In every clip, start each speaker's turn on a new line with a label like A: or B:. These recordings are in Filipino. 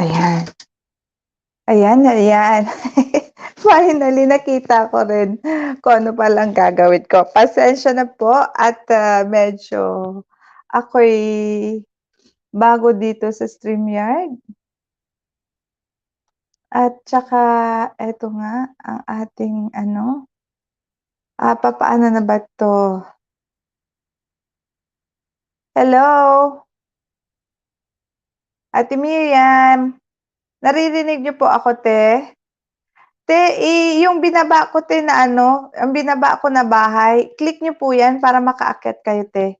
A: Ayan. Ayan, ayan. Finally, nakita ko rin kung ano palang gagawin ko. Pasensya na po at, ah, medyo ako'y bago dito sa StreamYard. At tsaka eto nga ang ating ano ah, papaano na ba 'to? Hello? Ate Miriam, naririnig niyo po ako, te? Te, eh, yung binaba ko, te, na ano, ang binaba ko na bahay, click niyo po 'yan para makaakyat kayo, te.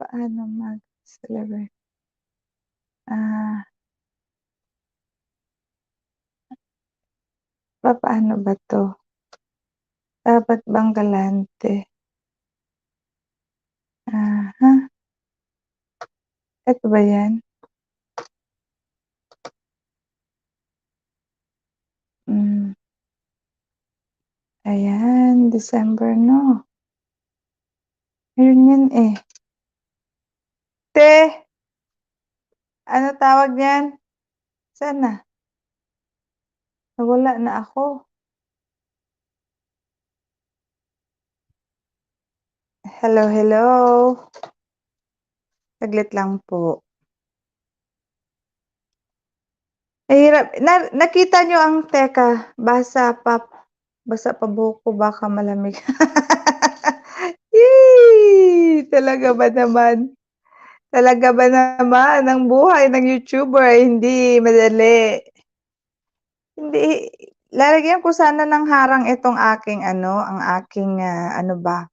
A: Paano mag-celebrate? Ah. Papaano ba 'to? Dapat bang galante? Aha. Eto ba 'yan? Hmm. Ayan, December 'no? Ayun 'yan, eh. Te! Ano tawag niyan? Saan na? Nawala na ako. Hello, hello? Saglit lang po. Mahirap na nakita niyo ang teka, basa pa basa pa buhok ko baka malamig. Yay! Talaga ba naman? Talaga ba naman ang buhay ng YouTuber ay hindi madali. Hindi, lalagyan ko sana ng harang itong aking ano, ang aking, ah, ano ba?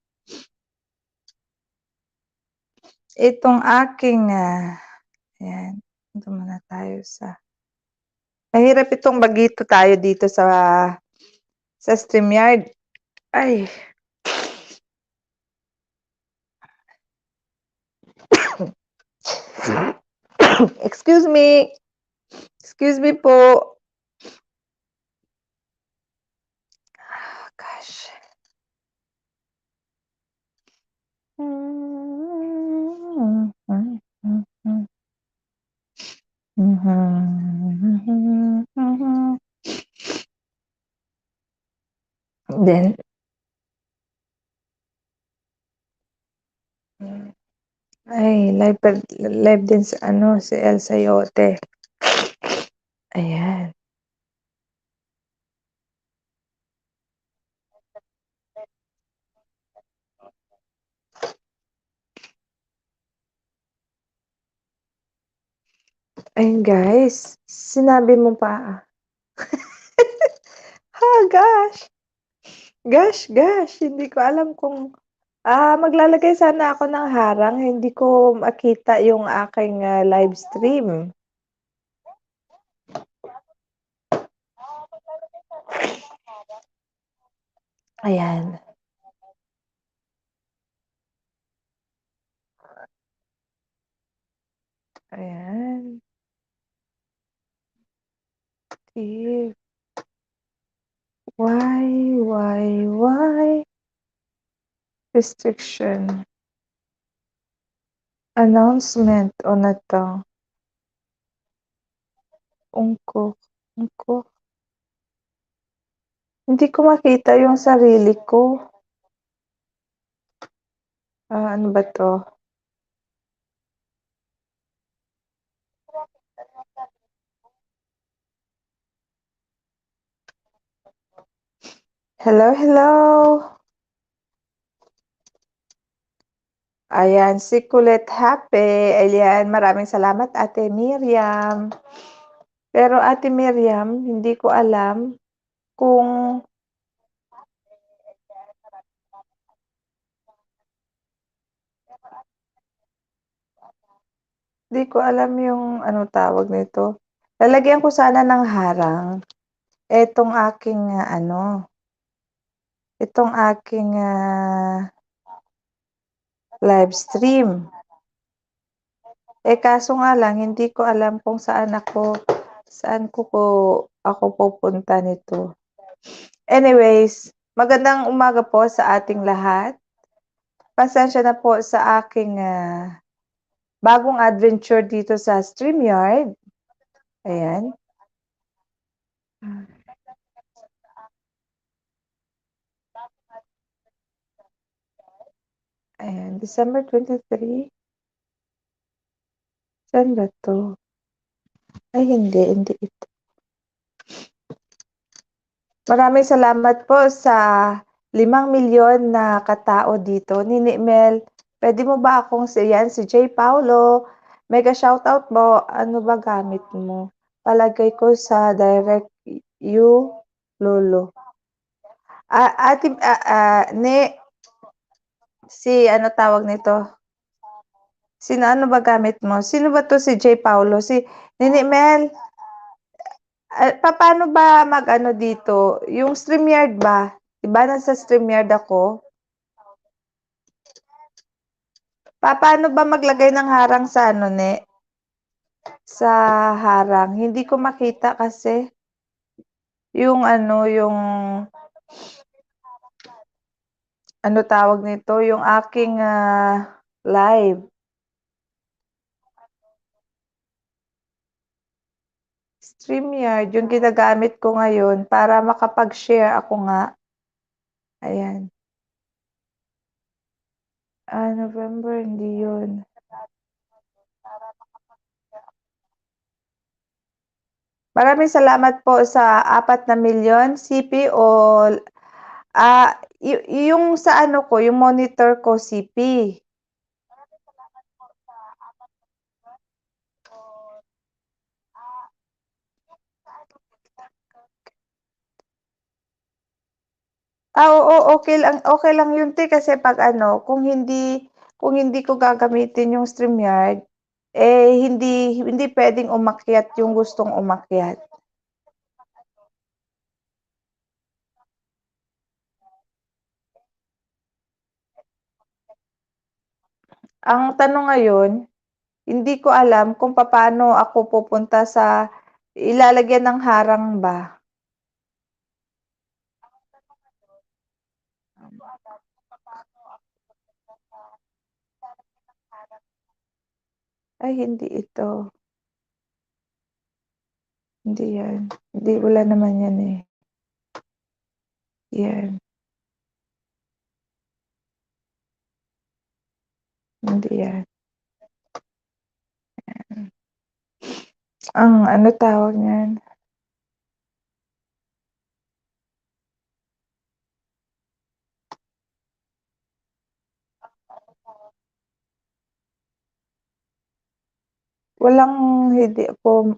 A: Itong aking, ah, ayan, dito muna tayo sa mahirap itong mag-dito tayo dito sa sa StreamYard. Ay. Excuse me. Excuse me po. Ah, gosh. Hmm. Ay, live live din sa ano, si El Sayote. Ayan. Ayun guys, sinabi mo pa. Ha, gosh. Gosh, gosh, hindi ko alam kung, ah, maglalagay sana ako ng harang, hindi ko makita yung aking, ah, live stream. Ayan. Ayan. If Why, why? Restriction. Announcement o na 'to? Ungkok, ungkok. Hindi ko makita yung sarili ko. Ah, ano ba 'to? Hello, hello? Ayan, si Colette Hape, ayan, maraming salamat Ate Miriam. Pero Ate Miriam, hindi ko alam kung Di ko alam yung ano tawag nito, lalagyan ko sana ng harang, etong aking, ah, ano itong aking, ah live stream. Eh, kaso nga lang hindi ko alam kung saan ako saan ko ko ako pupunta nito. Anyways, magandang umaga po sa ating lahat. Pasensya na po sa aking, ah, bagong adventure dito sa StreamYard. Ayan. Ayan, December 23. Saan ba 'to? Ay hindi, hindi ito. Maraming salamat po sa 5,000,000 na katao dito. Nini Mel, puwede mo ba akong si 'yan si J. Paulo, mega shoutout po. Ano ba gamit mo? Palagay ko sa direct you, Lolo. Ah, ate ah, ah, ni si ano tawag nito? Sino ano ba gamit mo? Sino ba 'to si J. Paulo? Si Nini Mel? Ah, papaano ba mag-ano dito, yung StreamYard ba? 'Di ba nasa StreamYard ako? Papaano ba maglagay ng harang sa ano, ni? Sa harang, hindi ko makita kasi. Yung ano, yung ano tawag nito, yung aking, ah, live. StreamYard, yung ginagamit ko ngayon para makapag-share ako nga. Ayan. Ah, November, hindi yun. Maraming salamat po sa 4,000,000 CP o ah, yu yung sa ano ko, yung monitor ko CP. Ah, oo, okey lang okey lang yun 'te kasi 'pag ano, kung hindi kung hindi ko gagamitin yung StreamYard, eh, hindi hindi puwedeng umakyat yung gustong umakyat. Ang tanong ngayon, hindi ko alam kung papaano ako pupunta sa ilalagyan ng harang ba. Ay hindi ito. Hindi 'yan, hindi wala naman 'yan, eh. 'Yan. Hindi 'yan. Yan. Ang ano tawag niyan? Walang hindi ako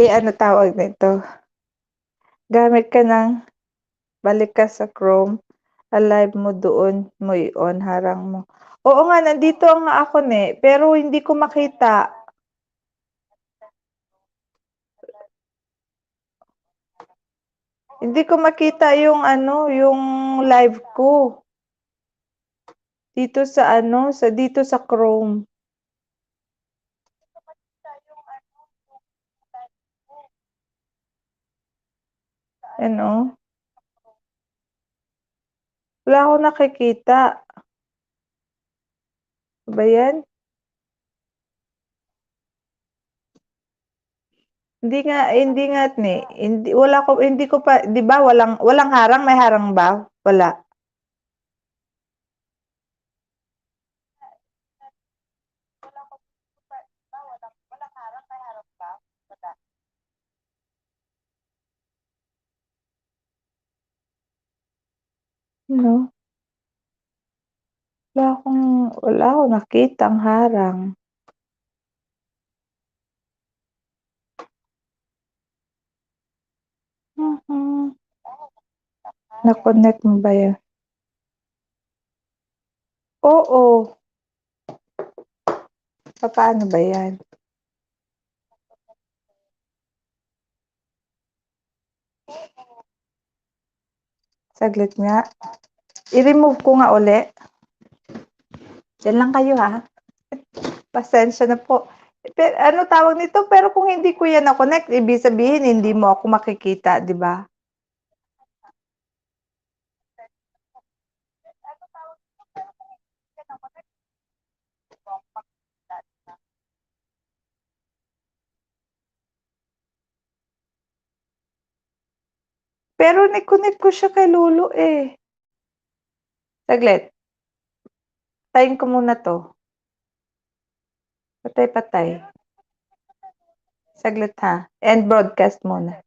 A: Eh, ano tawag nito? Gamit ka ng balik ka sa Chrome, a-live mo doon mo i-on harang mo. Oo nga, nandito nga ako, ni, pero hindi ko makita. Hindi ko makita yung ano, yung live ko. Dito sa ano, sa dito sa Chrome. Ano? Wala akong nakikita. Ba 'yan? Hindi nga hindi nga't ni, hindi wala ko hindi ko pa 'di ba walang walang harang, may harang ba? Wala? Ano? Wala akong wala akong nakitang harang. Mhm. Na-connect mo ba 'yan? Oo. Papaano ba 'yan? Saglit nga. I-remove ko nga uli. Diyan lang kayo, ha. Pasensya na po. Pe ano tawag nito, pero kung hindi ko yan na-connect ibig sabihin hindi mo ako makikita, 'di ba? Pero na-connect ko siya kay lolo, eh. Saglit. Patayin ko muna 'to. Patay, patay. Saglit ha, end broadcast muna.